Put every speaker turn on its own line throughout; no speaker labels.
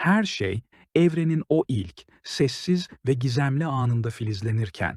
Her şey evrenin o ilk, sessiz ve gizemli anında filizlenirken,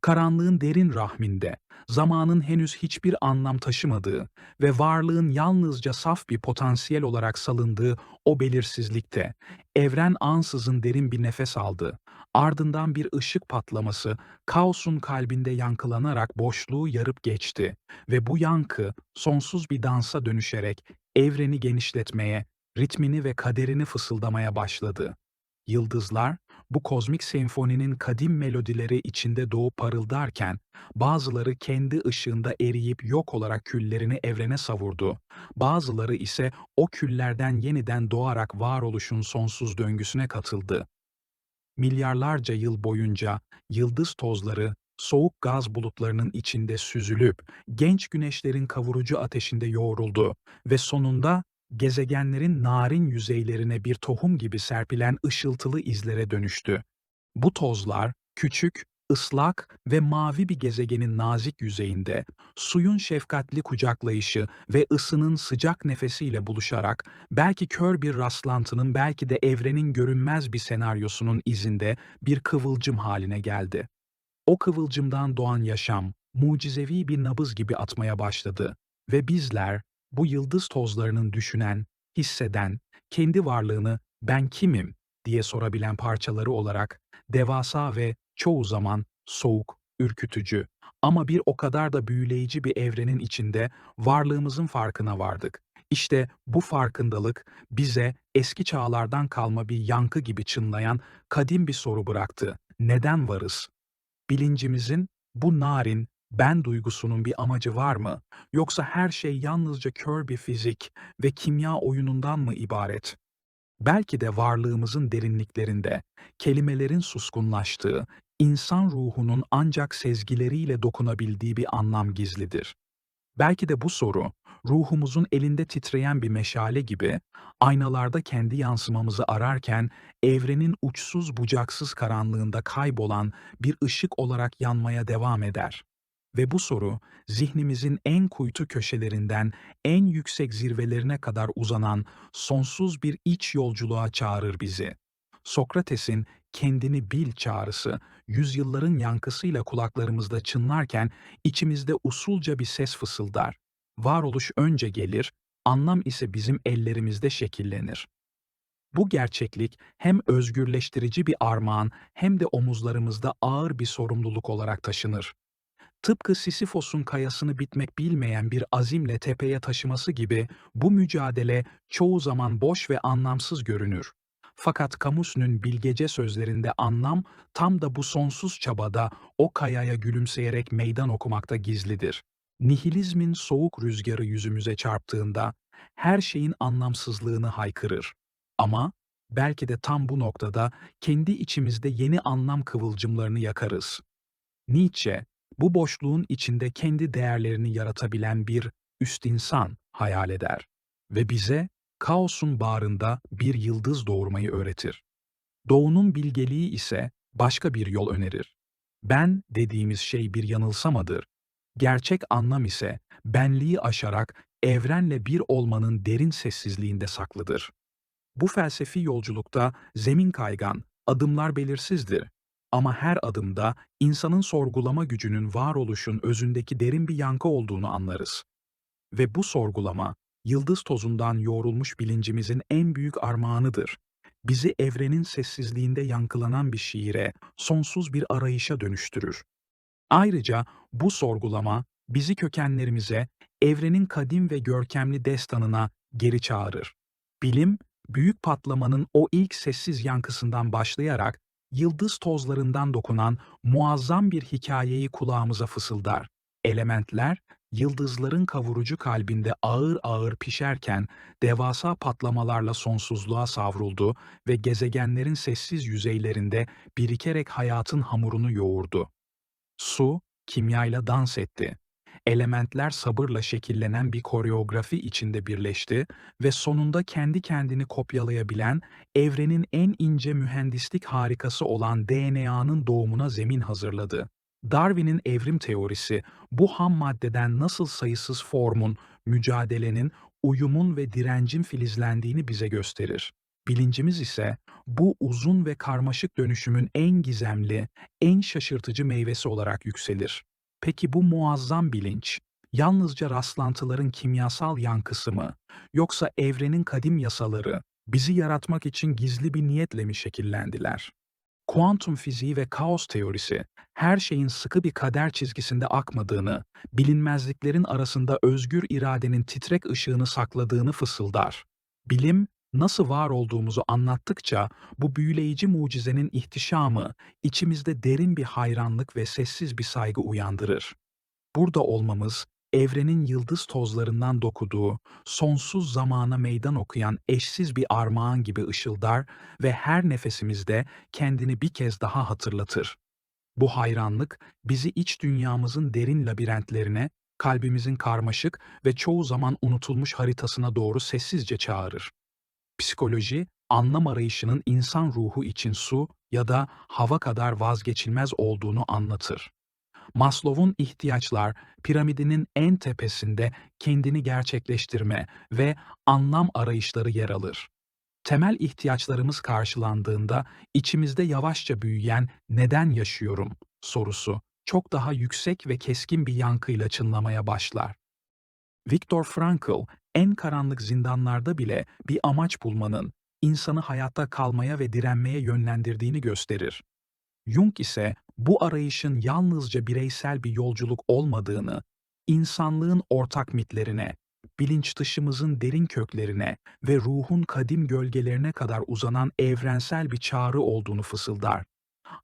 karanlığın derin rahminde, zamanın henüz hiçbir anlam taşımadığı ve varlığın yalnızca saf bir potansiyel olarak salındığı o belirsizlikte, evren ansızın derin bir nefes aldı. Ardından bir ışık patlaması, kaosun kalbinde yankılanarak boşluğu yarıp geçti ve bu yankı sonsuz bir dansa dönüşerek evreni genişletmeye, ritmini ve kaderini fısıldamaya başladı. Yıldızlar, bu kozmik senfoninin kadim melodileri içinde doğup parıldarken, bazıları kendi ışığında eriyip yok olarak küllerini evrene savurdu. Bazıları ise o küllerden yeniden doğarak varoluşun sonsuz döngüsüne katıldı. Milyarlarca yıl boyunca yıldız tozları, soğuk gaz bulutlarının içinde süzülüp, genç güneşlerin kavurucu ateşinde yoğruldu ve sonunda gezegenlerin narin yüzeylerine bir tohum gibi serpilen ışıltılı izlere dönüştü. Bu tozlar, küçük, ıslak ve mavi bir gezegenin nazik yüzeyinde, suyun şefkatli kucaklayışı ve ısının sıcak nefesiyle buluşarak, belki kör bir rastlantının belki de evrenin görünmez bir senaryosunun izinde bir kıvılcım haline geldi. O kıvılcımdan doğan yaşam, mucizevi bir nabız gibi atmaya başladı ve bizler, bu yıldız tozlarının düşünen, hisseden, kendi varlığını "ben kimim?" diye sorabilen parçaları olarak devasa ve çoğu zaman soğuk, ürkütücü ama bir o kadar da büyüleyici bir evrenin içinde varlığımızın farkına vardık. İşte bu farkındalık bize eski çağlardan kalma bir yankı gibi çınlayan kadim bir soru bıraktı. Neden varız? Bilincimizin bu narin, ben duygusunun bir amacı var mı? Yoksa her şey yalnızca kör bir fizik ve kimya oyunundan mı ibaret? Belki de varlığımızın derinliklerinde, kelimelerin suskunlaştığı, insan ruhunun ancak sezgileriyle dokunabildiği bir anlam gizlidir. Belki de bu soru, ruhumuzun elinde titreyen bir meşale gibi, aynalarda kendi yansımamızı ararken, evrenin uçsuz bucaksız karanlığında kaybolan bir ışık olarak yanmaya devam eder. Ve bu soru, zihnimizin en kuytu köşelerinden en yüksek zirvelerine kadar uzanan sonsuz bir iç yolculuğa çağırır bizi. Sokrates'in kendini bil çağrısı, yüzyılların yankısıyla kulaklarımızda çınlarken içimizde usulca bir ses fısıldar. Varoluş önce gelir, anlam ise bizim ellerimizde şekillenir. Bu gerçeklik hem özgürleştirici bir armağan hem de omuzlarımızda ağır bir sorumluluk olarak taşınır. Tıpkı Sisyphos'un kayasını bitmek bilmeyen bir azimle tepeye taşıması gibi bu mücadele çoğu zaman boş ve anlamsız görünür. Fakat Camus'un bilgece sözlerinde anlam tam da bu sonsuz çabada o kayaya gülümseyerek meydan okumakta gizlidir. Nihilizmin soğuk rüzgarı yüzümüze çarptığında her şeyin anlamsızlığını haykırır. Ama belki de tam bu noktada kendi içimizde yeni anlam kıvılcımlarını yakarız. Nietzsche, bu boşluğun içinde kendi değerlerini yaratabilen bir üst insan hayal eder ve bize kaosun bağrında bir yıldız doğurmayı öğretir. Doğunun bilgeliği ise başka bir yol önerir. Ben dediğimiz şey bir yanılsamadır. Gerçek anlam ise benliği aşarak evrenle bir olmanın derin sessizliğinde saklıdır. Bu felsefi yolculukta zemin kaygan, adımlar belirsizdir ama her adımda insanın sorgulama gücünün varoluşun özündeki derin bir yankı olduğunu anlarız. Ve bu sorgulama, yıldız tozundan yoğrulmuş bilincimizin en büyük armağanıdır. Bizi evrenin sessizliğinde yankılanan bir şiire, sonsuz bir arayışa dönüştürür. Ayrıca bu sorgulama bizi kökenlerimize, evrenin kadim ve görkemli destanına geri çağırır. Bilim, büyük patlamanın o ilk sessiz yankısından başlayarak yıldız tozlarından dokunan muazzam bir hikayeyi kulağımıza fısıldar. Elementler, yıldızların kavurucu kalbinde ağır ağır pişerken devasa patlamalarla sonsuzluğa savruldu ve gezegenlerin sessiz yüzeylerinde birikerek hayatın hamurunu yoğurdu. Su, kimyayla dans etti. Elementler sabırla şekillenen bir koreografi içinde birleşti ve sonunda kendi kendini kopyalayabilen, evrenin en ince mühendislik harikası olan DNA'nın doğumuna zemin hazırladı. Darwin'in evrim teorisi bu ham maddeden nasıl sayısız formun, mücadelenin, uyumun ve direncin filizlendiğini bize gösterir. Bilincimiz ise bu uzun ve karmaşık dönüşümün en gizemli, en şaşırtıcı meyvesi olarak yükselir. Peki bu muazzam bilinç, yalnızca rastlantıların kimyasal yankısı mı, yoksa evrenin kadim yasaları, bizi yaratmak için gizli bir niyetle mi şekillendiler? Kuantum fiziği ve kaos teorisi, her şeyin sıkı bir kader çizgisinde akmadığını, bilinmezliklerin arasında özgür iradenin titrek ışığını sakladığını fısıldar. Bilim, nasıl var olduğumuzu anlattıkça bu büyüleyici mucizenin ihtişamı içimizde derin bir hayranlık ve sessiz bir saygı uyandırır. Burada olmamız, evrenin yıldız tozlarından dokuduğu, sonsuz zamana meydan okuyan eşsiz bir armağan gibi ışıldar ve her nefesimizde kendini bir kez daha hatırlatır. Bu hayranlık bizi iç dünyamızın derin labirentlerine, kalbimizin karmaşık ve çoğu zaman unutulmuş haritasına doğru sessizce çağırır. Psikoloji, anlam arayışının insan ruhu için su ya da hava kadar vazgeçilmez olduğunu anlatır. Maslow'un ihtiyaçlar piramidinin en tepesinde kendini gerçekleştirme ve anlam arayışları yer alır. Temel ihtiyaçlarımız karşılandığında içimizde yavaşça büyüyen neden yaşıyorum sorusu çok daha yüksek ve keskin bir yankıyla çınlamaya başlar. Viktor Frankl, en karanlık zindanlarda bile bir amaç bulmanın, insanı hayatta kalmaya ve direnmeye yönlendirdiğini gösterir. Jung ise bu arayışın yalnızca bireysel bir yolculuk olmadığını, insanlığın ortak mitlerine, bilinç dışımızın derin köklerine ve ruhun kadim gölgelerine kadar uzanan evrensel bir çağrı olduğunu fısıldar.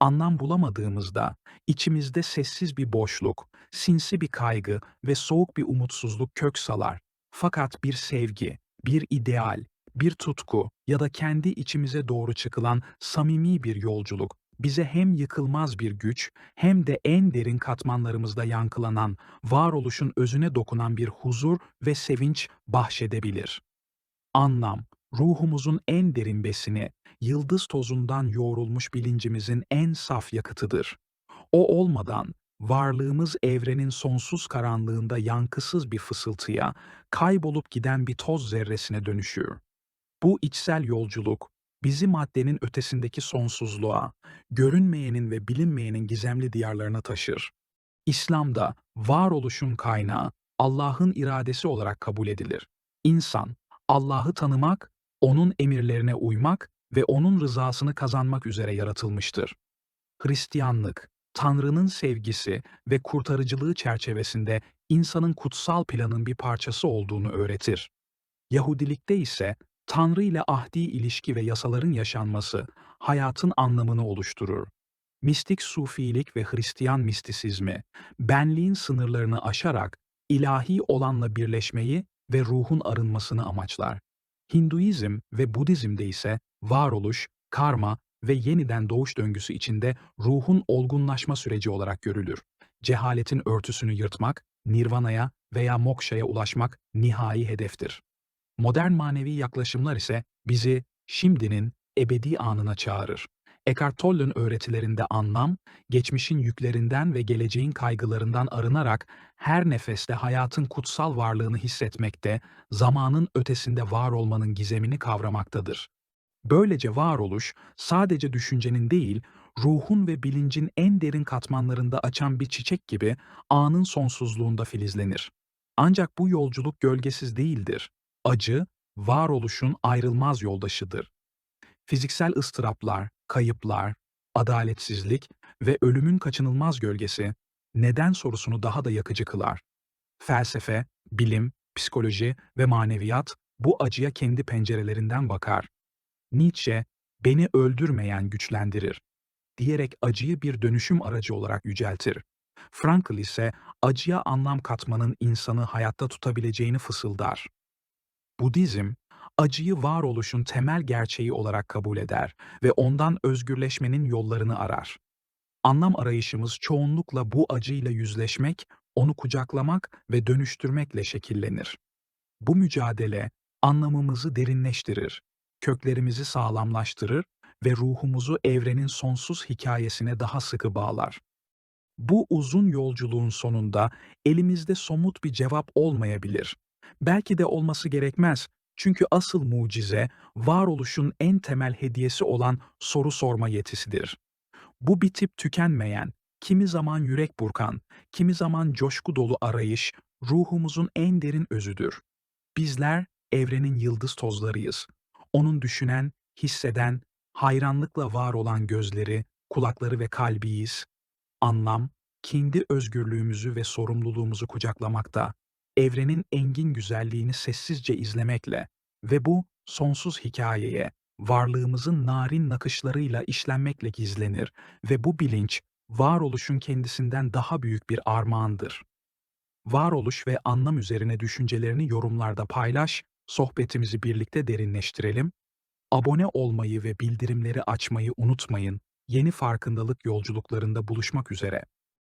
Anlam bulamadığımızda içimizde sessiz bir boşluk, sinsi bir kaygı ve soğuk bir umutsuzluk kök salar. Fakat bir sevgi, bir ideal, bir tutku ya da kendi içimize doğru çıkılan samimi bir yolculuk bize hem yıkılmaz bir güç hem de en derin katmanlarımızda yankılanan, varoluşun özüne dokunan bir huzur ve sevinç bahşedebilir. Anlam, ruhumuzun en derin besini, yıldız tozundan yoğrulmuş bilincimizin en saf yakıtıdır. O olmadan varlığımız evrenin sonsuz karanlığında yankısız bir fısıltıya, kaybolup giden bir toz zerresine dönüşür. Bu içsel yolculuk, bizi maddenin ötesindeki sonsuzluğa, görünmeyenin ve bilinmeyenin gizemli diyarlarına taşır. İslam'da varoluşun kaynağı Allah'ın iradesi olarak kabul edilir. İnsan, Allah'ı tanımak, O'nun emirlerine uymak ve O'nun rızasını kazanmak üzere yaratılmıştır. Hristiyanlık, Tanrı'nın sevgisi ve kurtarıcılığı çerçevesinde insanın kutsal planın bir parçası olduğunu öğretir. Yahudilikte ise Tanrı ile ahdi ilişki ve yasaların yaşanması hayatın anlamını oluşturur. Mistik sufilik ve Hristiyan mistisizmi, benliğin sınırlarını aşarak ilahi olanla birleşmeyi ve ruhun arınmasını amaçlar. Hinduizm ve Budizm'de ise varoluş, karma ve yeniden doğuş döngüsü içinde ruhun olgunlaşma süreci olarak görülür. Cehaletin örtüsünü yırtmak, nirvanaya veya mokşaya ulaşmak nihai hedeftir. Modern manevi yaklaşımlar ise bizi şimdinin ebedi anına çağırır. Eckhart Tolle'ün öğretilerinde anlam, geçmişin yüklerinden ve geleceğin kaygılarından arınarak her nefeste hayatın kutsal varlığını hissetmekte, zamanın ötesinde var olmanın gizemini kavramaktadır. Böylece varoluş sadece düşüncenin değil, ruhun ve bilincin en derin katmanlarında açan bir çiçek gibi anın sonsuzluğunda filizlenir. Ancak bu yolculuk gölgesiz değildir. Acı, varoluşun ayrılmaz yoldaşıdır. Fiziksel ıstıraplar, kayıplar, adaletsizlik ve ölümün kaçınılmaz gölgesi neden sorusunu daha da yakıcı kılar. Felsefe, bilim, psikoloji ve maneviyat bu acıya kendi pencerelerinden bakar. Nietzsche, beni öldürmeyen güçlendirir diyerek acıyı bir dönüşüm aracı olarak yüceltir. Frankl ise acıya anlam katmanın insanı hayatta tutabileceğini fısıldar. Budizm, acıyı varoluşun temel gerçeği olarak kabul eder ve ondan özgürleşmenin yollarını arar. Anlam arayışımız çoğunlukla bu acıyla yüzleşmek, onu kucaklamak ve dönüştürmekle şekillenir. Bu mücadele anlamımızı derinleştirir, köklerimizi sağlamlaştırır ve ruhumuzu evrenin sonsuz hikayesine daha sıkı bağlar. Bu uzun yolculuğun sonunda elimizde somut bir cevap olmayabilir. Belki de olması gerekmez Çünkü asıl mucize, varoluşun en temel hediyesi olan soru sorma yetisidir. Bu bitip tükenmeyen, kimi zaman yürek burkan, kimi zaman coşku dolu arayış, ruhumuzun en derin özüdür. Bizler evrenin yıldız tozlarıyız. Onun düşünen, hisseden, hayranlıkla var olan gözleri, kulakları ve kalbiyiz. Anlam, kendi özgürlüğümüzü ve sorumluluğumuzu kucaklamakta, evrenin engin güzelliğini sessizce izlemekle ve bu sonsuz hikayeye varlığımızın narin nakışlarıyla işlenmekle gizlenir ve bu bilinç varoluşun kendisinden daha büyük bir armağandır. Varoluş ve anlam üzerine düşüncelerini yorumlarda paylaş, sohbetimizi birlikte derinleştirelim. Abone olmayı ve bildirimleri açmayı unutmayın. Yeni farkındalık yolculuklarında buluşmak üzere.